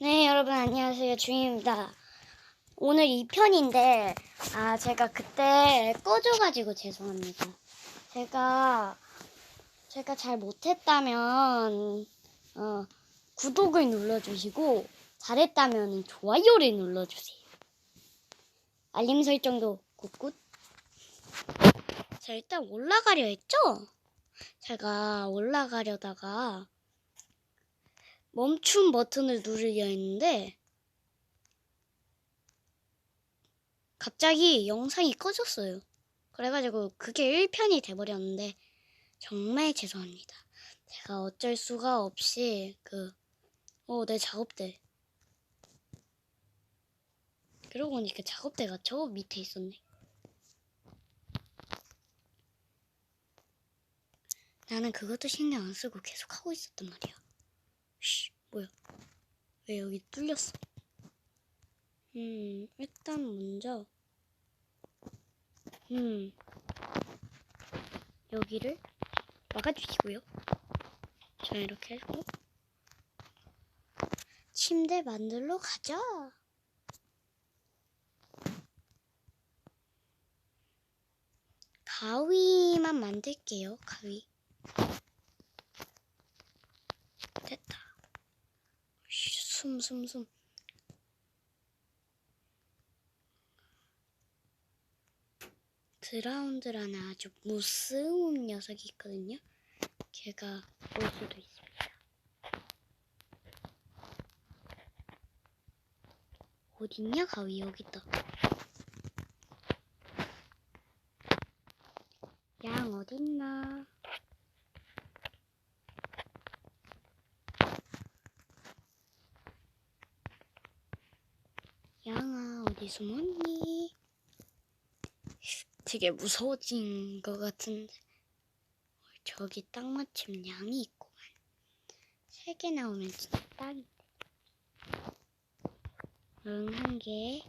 네, 여러분 안녕하세요. 주임입니다. 오늘 2편인데, 아, 제가 그때 꺼져 가지고 죄송합니다. 제가, 제가 잘 못 했다면, 어, 구독을 눌러 주시고, 잘했다면 좋아요를 눌러 주세요. 알림 설정도 굿굿. 자, 일단 올라가려 했죠? 제가 올라가려다가, 멈춤 버튼을 누르려 했는데 갑자기 영상이 꺼졌어요. 그래가지고 그게 1편이 돼버렸는데 정말 죄송합니다. 제가 어쩔 수가 없이 그 어, 내 작업대 그러고 보니까 작업대가 저 밑에 있었네. 나는 그것도 신경 안 쓰고 계속 하고 있었단 말이야. 씨, 뭐야? 왜 여기 뚫렸어? 음, 일단 먼저, 음, 여기를 막아주시고요. 자, 이렇게 하고, 침대 만들러 가자. 가위만 만들게요, 가위. 됐다. 숨, 숨, 숨. 드라운드라는 아주 무서운 녀석이 있거든요. 걔가 올 수도 있습니다. 어딨냐, 가위 여기 있다. 양 어딨나? 어디 숨었니? 되게 무서워진 것 같은데. 어, 저기 딱 마침 양이 있구만. 세 개 나오면 진짜 딱인데 응 한 개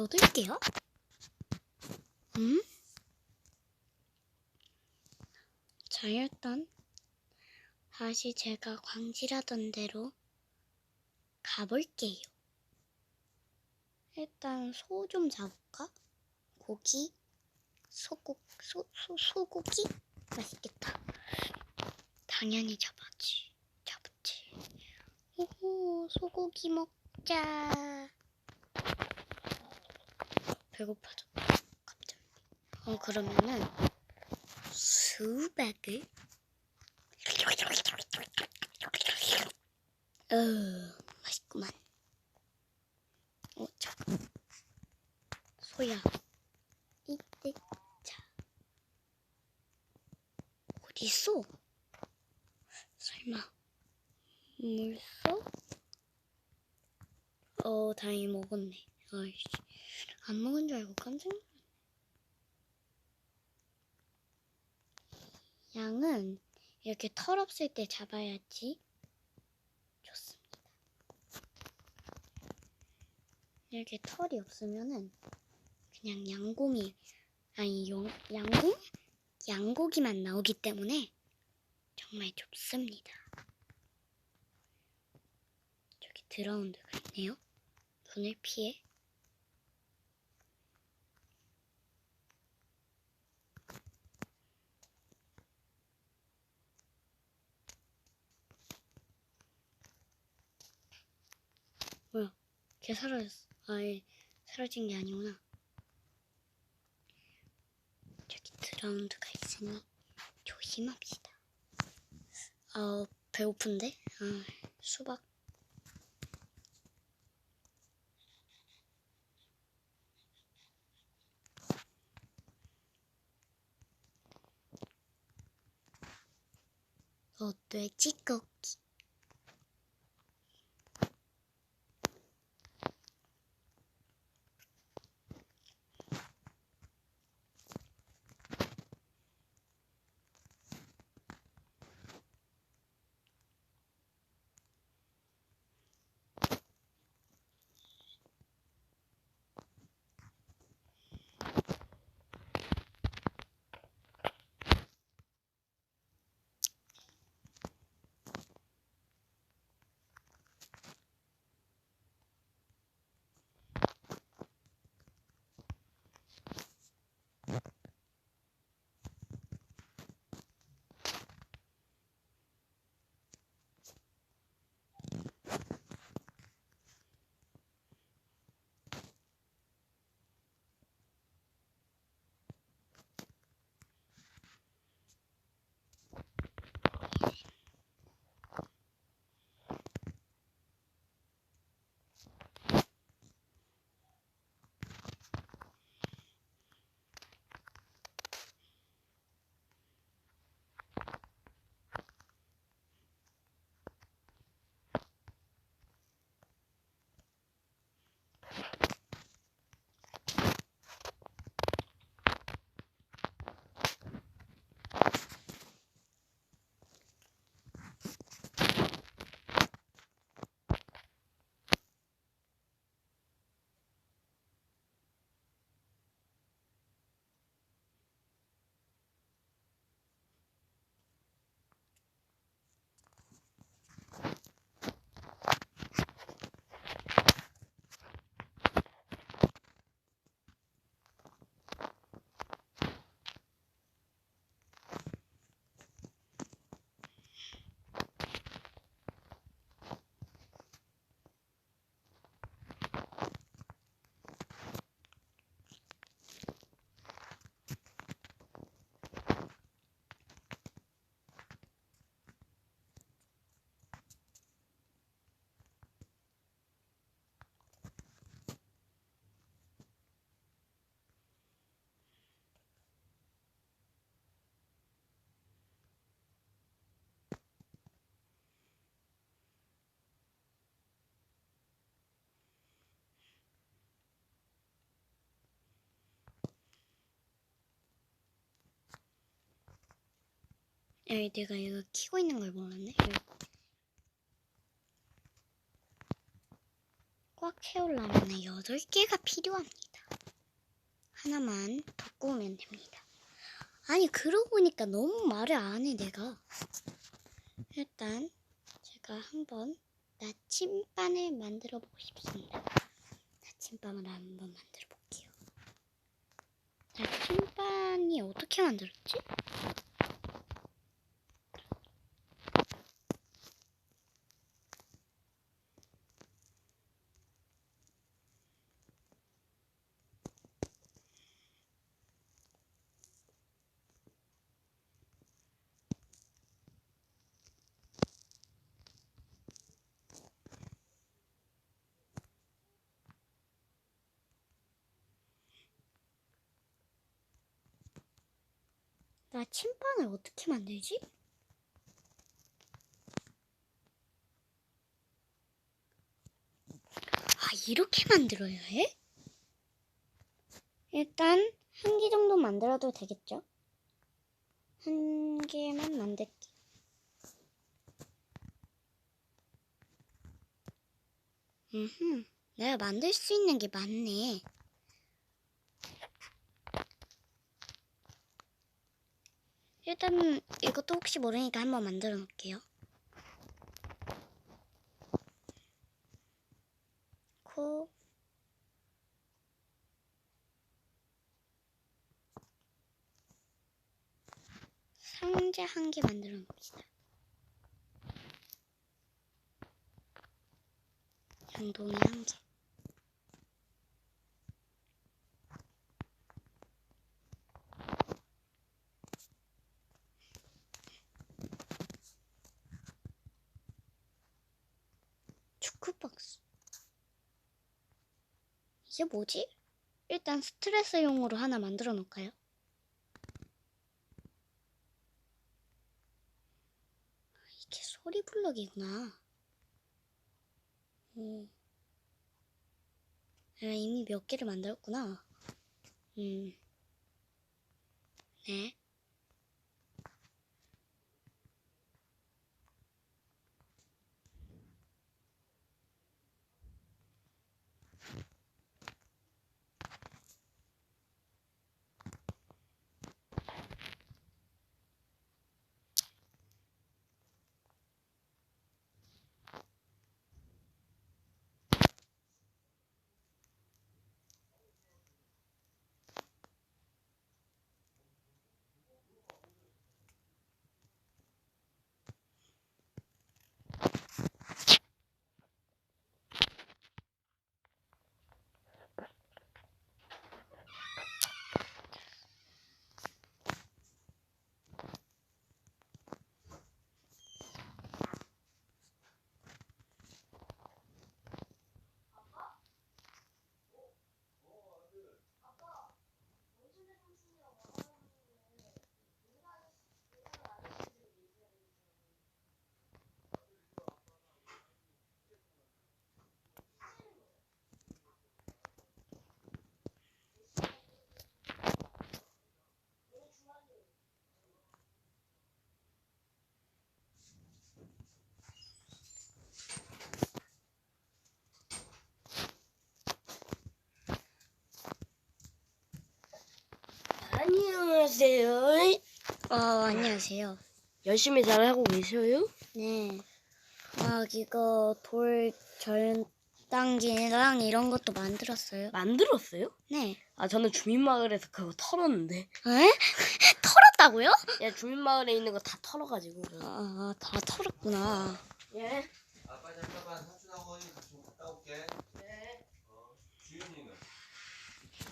여덟 개요? 음? 자, 일단 다시 제가 광질하던 대로 가볼게요. 일단 소 좀 잡을까? 고기? 소고, 소, 소, 소고기? 맛있겠다. 당연히 잡았지. 잡았지. 오호, 소고기 먹자. 배고파졌다. 갑자기. 어, 그러면은 수박을 어, 맛있구만. 어, 자. 소야. 이때 자. 어디 있어? 설마 물소? 어, 다행히 먹었네. 아이씨. 안 먹은 줄 알고 깜짝 놀랐네. 양은 이렇게 털 없을 때 잡아야지 좋습니다. 이렇게 털이 없으면은 그냥 양곰이 아니 용, 양곰? 양고기만 나오기 때문에 정말 좋습니다. 저기 드라운드가 있네요. 눈을 피해. 걔 사라졌어. 아예 사라진 게 아니구나. 저기 드라운드가 있으니 조심합시다. 어, 배고픈데? 아, 수박. 어때, 찌꺼 기? 에이, 내가 이거 키고 있는 걸 몰랐네. 꽉 채우려면 8개가 필요합니다. 하나만 더 구우면 됩니다. 아니, 그러고 보니까 너무 말을 안 해, 내가. 일단, 제가 한번 나침반을 만들어 보고 싶습니다. 나침반을 한번 만들어 볼게요. 나침반이 어떻게 만들었지? 나침반을 어떻게 만들지? 아, 이렇게 만들어야 해? 일단 한 개 정도 만들어도 되겠죠? 한 개만 만들게. 음, 내가 만들 수 있는 게 많네. 일단 이것도 혹시 모르니까 한번 만들어 놓을게요. 코 상자 한 개 만들어 놓읍시다. 양동이 한 개. 주크박스. 이게 뭐지? 일단 스트레스용으로 하나 만들어 놓을까요? 이게 소리 블럭이구나. 오. 아, 이미 몇 개를 만들었구나. 음. 네. 안녕하세요. 어, 안녕하세요. 열심히 잘 하고 계셔요? 네. 막 이거 돌 절단기랑 이런 것도 만들었어요. 만들었어요? 네. 아 저는 주민마을에서 그거 털었는데. 에? 털었다고요? 야 주민마을에 있는 거 다 털어가지고. 아, 다 털었구나. 예. 아빠 잠깐만 삼촌하고 좀 갔다 올게. 네. 어, 주윤이는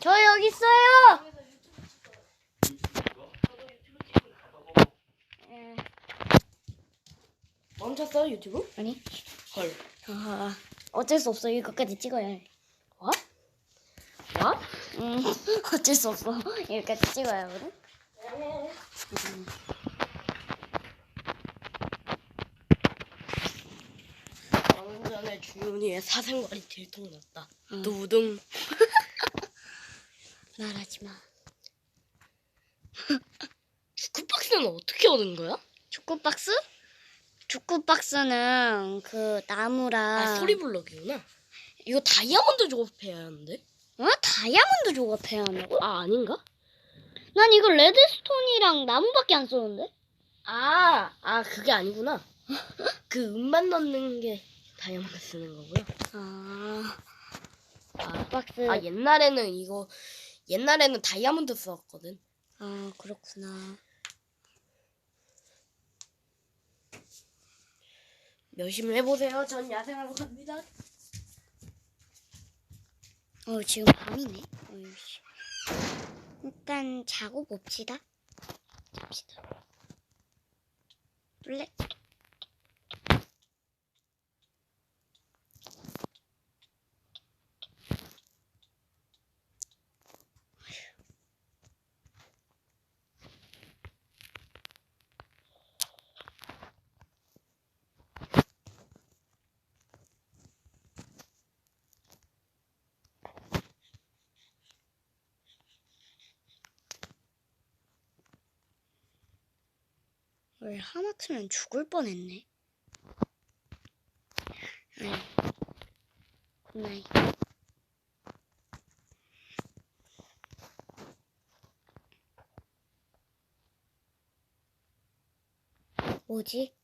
저 여기 있어요. 멈췄어 유튜브? 아니, 헐. 아, 어쩔 수 없어. 이거까지 찍어야 해. 뭐? 뭐? 음, 어쩔 수 없어. 여기까지 찍어야 하거든. 음. 방금 전에 주윤이의 사생활이 들통났다. 어. 두둥. 말하지 마. 주크박스는 어떻게 얻은 거야? 축구 박스? 축구 박스는 그 나무랑 아 소리 블럭이구나. 이거 다이아몬드 조합해야 하는데? 어? 다이아몬드 조각해야 한다고? 아 아닌가? 난 이거 레드스톤이랑 나무밖에 안 썼는데? 아, 아 그게 아니구나. 그 음만 넣는 게 다이아몬드 쓰는 거고요. 아, 아, 박스. 아 옛날에는 이거 옛날에는 다이아몬드 썼거든. 아, 그렇구나. 열심히 해보세요. 전 야생하러 갑니다. 어, 지금 밤이네. 어이씨. 일단 자고 봅시다. 잡시다. 블랙. 왜 하마터면 죽을 뻔했네. 굿나잇. 뭐지?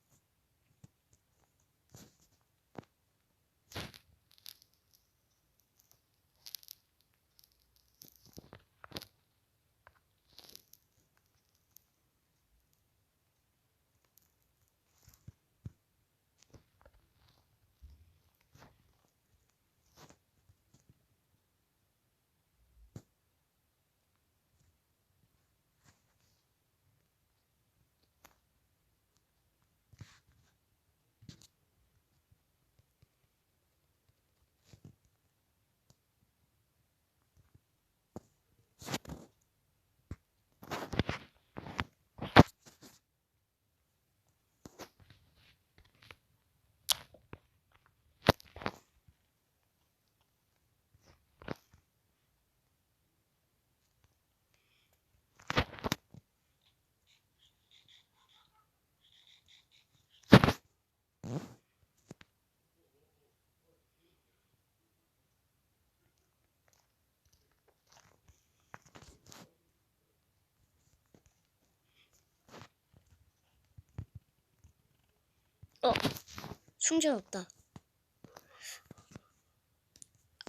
충전 없다.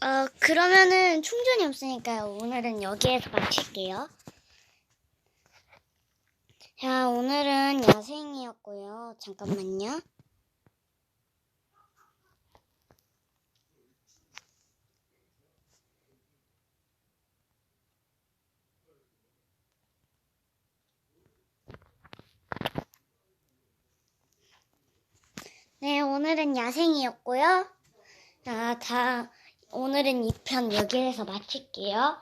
어, 그러면은 충전이 없으니까 오늘은 여기에서 마칠게요. 자, 오늘은 야생이었고요. 잠깐만요. 네, 오늘은 야생이었고요. 자, 다, 오늘은 2편 여기에서 마칠게요.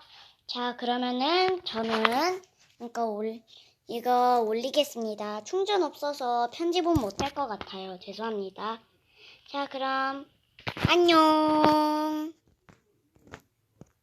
자, 그러면은 저는 이거 올, 이거 올리겠습니다. 충전 없어서 편집은 못할 것 같아요. 죄송합니다. 자, 그럼, 안녕!